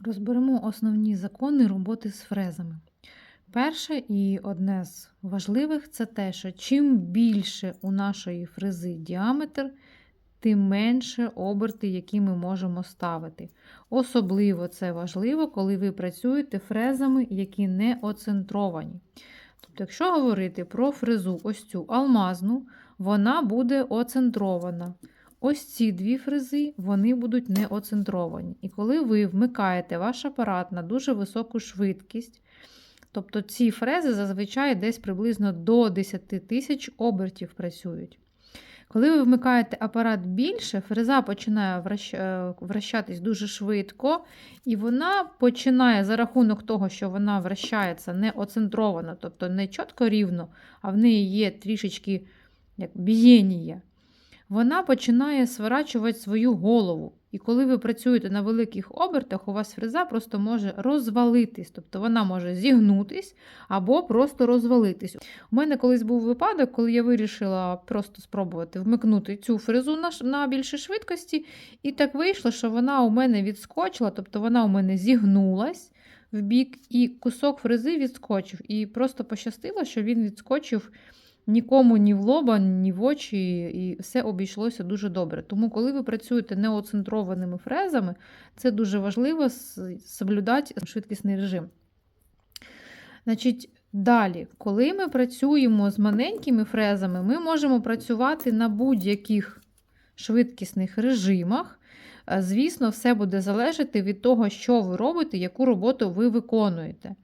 Розберемо основні закони роботи з фрезами. Перше і одне з важливих це те, що чим більше у нашої фрези діаметр, тим менше оберти, які ми можемо ставити. Особливо це важливо, коли ви працюєте фрезами, які не оцентровані. Тобто, якщо говорити про фрезу, ось цю алмазну, вона буде оцентрована. Ось ці дві фрези вони будуть не оцентровані. І коли ви вмикаєте ваш апарат на дуже високу швидкість, тобто ці фрези зазвичай десь приблизно до 10 тисяч обертів працюють. Коли ви вмикаєте апарат більше, фреза починає е, вращатись дуже швидко, і вона починає за рахунок того, що вона вращається не оцентровано, тобто не чітко рівно, а в неї є трішечки як бієнія, вона починає сворачувати свою голову. І коли ви працюєте на великих обертах, у вас фреза просто може розвалитись, тобто вона може зігнутись або просто розвалитись. У мене колись був випадок, коли я вирішила просто спробувати вмикнути цю фрезу на, на більшій швидкості, і так вийшло, що вона у мене відскочила, тобто вона у мене зігнулась в бік, і кусок фрези відскочив. І просто пощастило, що він відскочив нікому ні в лоба, ні в очі, і все обійшлося дуже добре. Тому, коли ви працюєте неоцентрованими фрезами, це дуже важливо соблюдати швидкісний режим. Значить, далі, коли ми працюємо з маленькими фрезами, ми можемо працювати на будь-яких швидкісних режимах. Е, Звісно, все буде залежати від того, що ви робите, яку роботу ви виконуєте.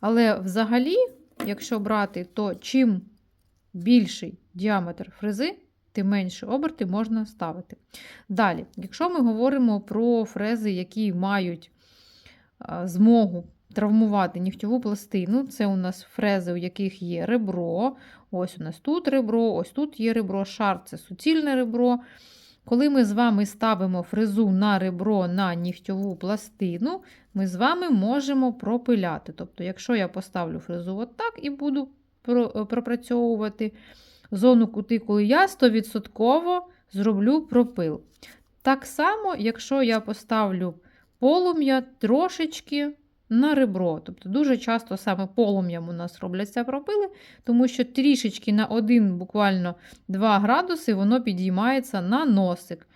Але взагалі, якщо брати, то чим більший діаметр фрези, тим менше оберти можна ставити. Далі, якщо ми говоримо про фрези, які мають змогу травмувати нігтьову пластину, це у нас фрези, у яких є ребро. Ось у нас тут ребро, ось тут є ребро, шар це суцільне ребро. Коли ми з вами ставимо фрезу на ребро на нігтьову пластину, ми з вами можемо пропиляти. Тобто, якщо я поставлю фрезу отак і буду пропрацьовувати зону кутикули, я 100% зроблю пропил. Так само, якщо я поставлю полум'я трошечки на ребро. Тобто дуже часто саме полум'ям у нас робляться пропили, тому що трішечки на 1, буквально 2 градуси воно підіймається на носик.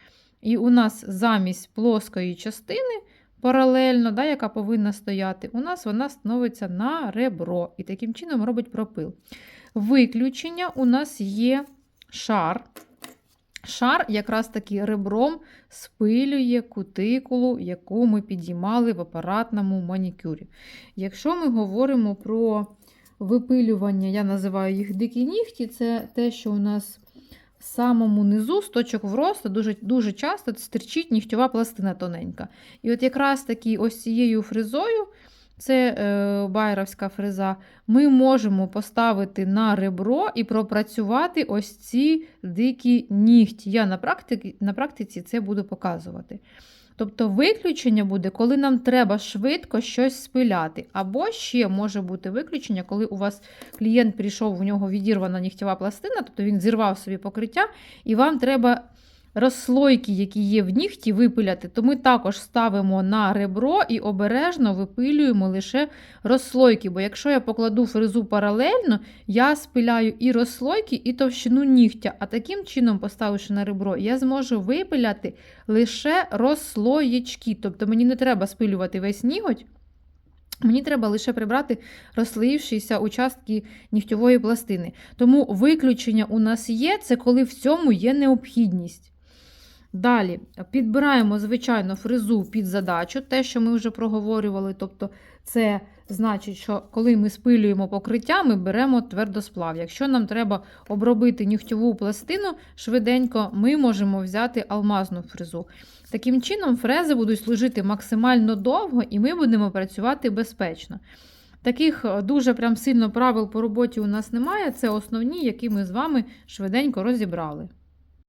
І у нас замість плоскої частини паралельно, да, яка повинна стояти, у нас вона становиться на ребро і таким чином робить пропил. Виключення у нас є шар. Шар якраз таки ребром спилює кутикулу, яку ми підіймали в апаратному манікюрі. Якщо ми говоримо про випилювання, я називаю їх дикі нігті, це те, що у нас самому низу з точок вросту дуже, дуже часто стирчить нігтьова пластина тоненька. І от якраз таки ось цією фризою, це е, байровська фриза, ми можемо поставити на ребро і пропрацювати ось ці дикі нігті. Я на практиці, на практиці це буду показувати. Тобто виключення буде, коли нам треба швидко щось спиляти. Або ще може бути виключення, коли у вас клієнт прийшов, у нього відірвана нігтєва пластина, тобто він зірвав собі покриття, і вам треба розслойки, які є в нігті, випиляти, то ми також ставимо на ребро і обережно випилюємо лише розслойки. Бо якщо я покладу фрезу паралельно, я спиляю і розслойки, і товщину нігтя. А таким чином, поставивши на ребро, я зможу випиляти лише розслоєчки. Тобто мені не треба спилювати весь ніготь. Мені треба лише прибрати розслоївшіся участки нігтьової пластини. Тому виключення у нас є, це коли в цьому є необхідність. Далі підбираємо, звичайно, фрезу під задачу, те, що ми вже проговорювали. Тобто, це значить, що коли ми спилюємо покриття, ми беремо твердосплав. Якщо нам треба обробити нігтьову пластину швиденько, ми можемо взяти алмазну фрезу. Таким чином, фрези будуть служити максимально довго, і ми будемо працювати безпечно. Таких е, дуже прям сильно правил по роботі у нас немає. Це основні, які ми з вами швиденько розібрали.